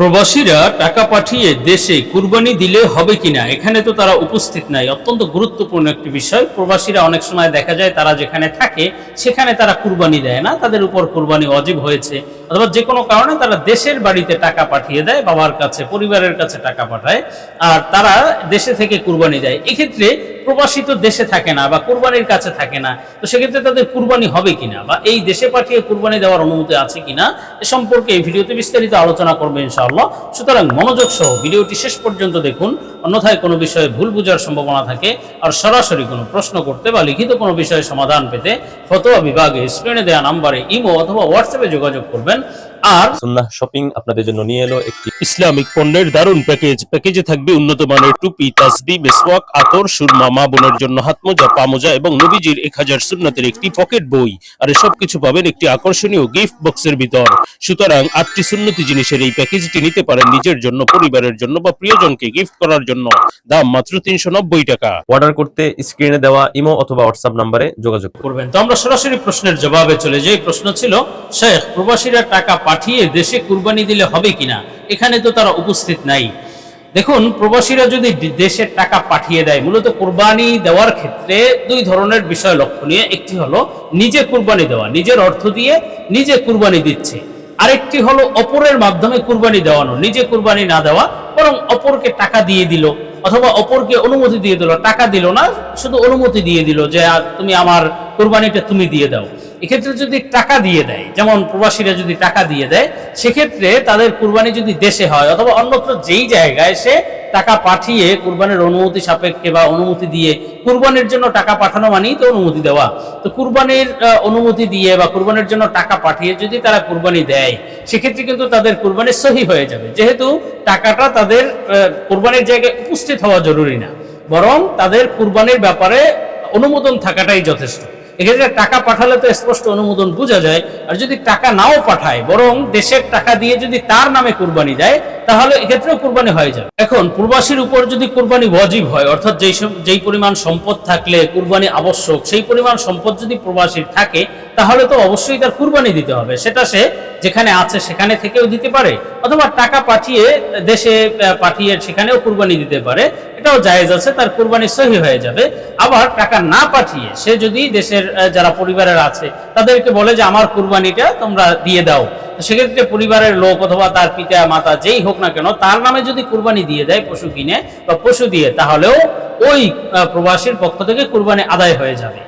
প্রবাসীরা টাকা পাঠিয়ে দেশে কুরবানি দিলে হবে কিনা, এখানে তো তারা উপস্থিত নাই। অত্যন্ত গুরুত্বপূর্ণ একটি বিষয়। প্রবাসীরা অনেক সময় দেখা যায় তারা যেখানে থাকে, সেখানে তারা কুরবানি দেয় না। তাদের উপর কুরবানি অজীব হয়েছে। অথবা যে কোনো কারণে তারা দেশের বাড়িতে টাকা পাঠিয়ে দেয়, বাবার কাছে, পরিবারের কাছে টাকা পাঠায়, আর তারা দেশে থেকে কুরবানি দেয়। এক্ষেত্রে প্রবাসী তো দেশে থাকে না বা কুরবানির কাছে থাকে না, তো সেক্ষেত্রে তাদের কুরবানি হবে কিনা বা এই দেশে পাঠিয়ে কুরবানি দেওয়ার অনুমতি আছে কিনা, এ সম্পর্কে এই ভিডিওতে বিস্তারিত আলোচনা করবে ইনশাআল্লাহ। সুতরাং মনোযোগ সহ ভিডিওটি শেষ পর্যন্ত দেখুন, অন্যথায় কোনো বিষয়ে ভুল বোঝার সম্ভাবনা থাকে আর সরাসরি কোনো প্রশ্ন করতে বা লিখিত কোনো বিষয়ে সমাধান পেতে ফতোয়া বিভাগে স্ক্রিনে দেওয়া নাম্বারে ইমো অথবা হোয়াটসঅ্যাপে যোগাযোগ করবেন। আর সুন্নাহ শপিং আপনাদের জন্য নিয়ে এলো একটি ইসলামিক পণ্যের দারুণ প্যাকেজ। প্যাকেজে থাকবে উন্নত মানের টুপি তাসবি মেসওয়াক আতর সুরমা মা বোনের জন্য হাতমোজা পামোজা এবং নবীজির এক হাজার সুন্নাতের একটি পকেট বই। আর সব কিছু পাবেন একটি আকর্ষণীয় গিফট বক্সের ভিতর। সুতরাং আটটি সুন্নতি জিনিসের এই প্যাকেজটি নিতে পারেন নিজের জন্য পরিবারের জন্য বা প্রিয়জনকে গিফট করার জন্য। দাম মাত্র তিনশো নব্বই টাকা। অর্ডার করতে স্ক্রিনে দেওয়া ইমো অথবা হোয়াটসঅ্যাপ নম্বরে যোগাযোগ করবেন। তো আমরা সরাসরি প্রশ্নের জবাবে চলে যাই। প্রশ্ন ছিল শেখ প্রবাসীরা টাকা পাঠিয়ে দেশে কুরবানি দিলে হবে কিনা? এখানে তো তারা উপস্থিত নাই। দেখুন, প্রবাসীরা যদি দেশের টাকা পাঠিয়ে দেয়, মূলত কুরবানি দেওয়ার ক্ষেত্রে দুই ধরনের বিষয় লক্ষণীয়। একটি হলো নিজে কুরবানি দেওয়া, নিজের অর্থ দিয়ে নিজে কুরবানি দিচ্ছে। আরেকটি হলো অপরের মাধ্যমে কুরবানি দেওয়ানো, নিজে কুরবানি না দেওয়া, বরং অপরকে টাকা দিয়ে দিল, অথবা অপরকে অনুমতি দিয়ে দিল, টাকা দিল না, শুধু অনুমতি দিয়ে দিল যে তুমি আমার কোরবানিটা তুমি দিয়ে দাও। এক্ষেত্রে যদি টাকা দিয়ে দেয়, যেমন প্রবাসীরা যদি টাকা দিয়ে দেয়, সেক্ষেত্রে তাদের কুরবানি যদি দেশে হয় অথবা অন্যত্র যেই জায়গায় সে টাকা পাঠিয়ে কুরবানির অনুমতি সাপেক্ষে বা অনুমতি দিয়ে কুরবানির জন্য টাকা পাঠানো মানেই তো অনুমতি দেওয়া। তো কুরবানির অনুমতি দিয়ে বা কুরবানির জন্য টাকা পাঠিয়ে যদি তারা কুরবানি দেয়, সেক্ষেত্রে কিন্তু তাদের কুরবানি সহি হয়ে যাবে। যেহেতু টাকাটা তাদের কুরবানির জায়গায় উপস্থিত হওয়া জরুরি না, বরং তাদের কুরবানির ব্যাপারে অনুমোদন থাকাটাই যথেষ্ট। এক্ষেত্রে টাকা পাঠালে তো স্পষ্ট অনুমোদন বোঝা যায়। আর যদি টাকা নাও পাঠায়, বরং দেশের টাকা দিয়ে যদি তার নামে কুরবানি দেয় তাহলে এক্ষেত্রেও কুরবানি হয়ে যাবে। এখন প্রবাসীর উপর যদি কুরবানি ওয়াজিব হয়, অর্থাৎ যেই যেই পরিমাণ সম্পদ থাকলে কুরবানি আবশ্যক, সেই পরিমাণ সম্পদ যদি প্রবাসীর থাকে, তাহলে তো অবশ্যই তার কুরবানি দিতে হবে। সেটা সে যেখানে আছে সেখানে থেকেও দিতে পারে, অথবা টাকা পাঠিয়ে দেশে পাঠিয়ে সেখানেও কুরবানি দিতে পারে। এটাও জায়েজ আছে, তার কুরবানি সহি হয়ে যাবে। আবার টাকা না পাঠিয়ে সে যদি দেশের যারা পরিবারের আছে, তাদেরকে বলে যে, আমার কুরবানিটা তোমরা দিয়ে দাও। সেক্ষেত্রে পরিবারের লোক অথবা তার পিতা, মাতা যেই হোক না কেন, তার নামে যদি কুরবানি দিয়ে দেয়, পশু কিনে বা পশু দিয়ে, তাহলেও ওই প্রবাসীর পক্ষ থেকে কুরবানি আদায় হয়ে যাবে।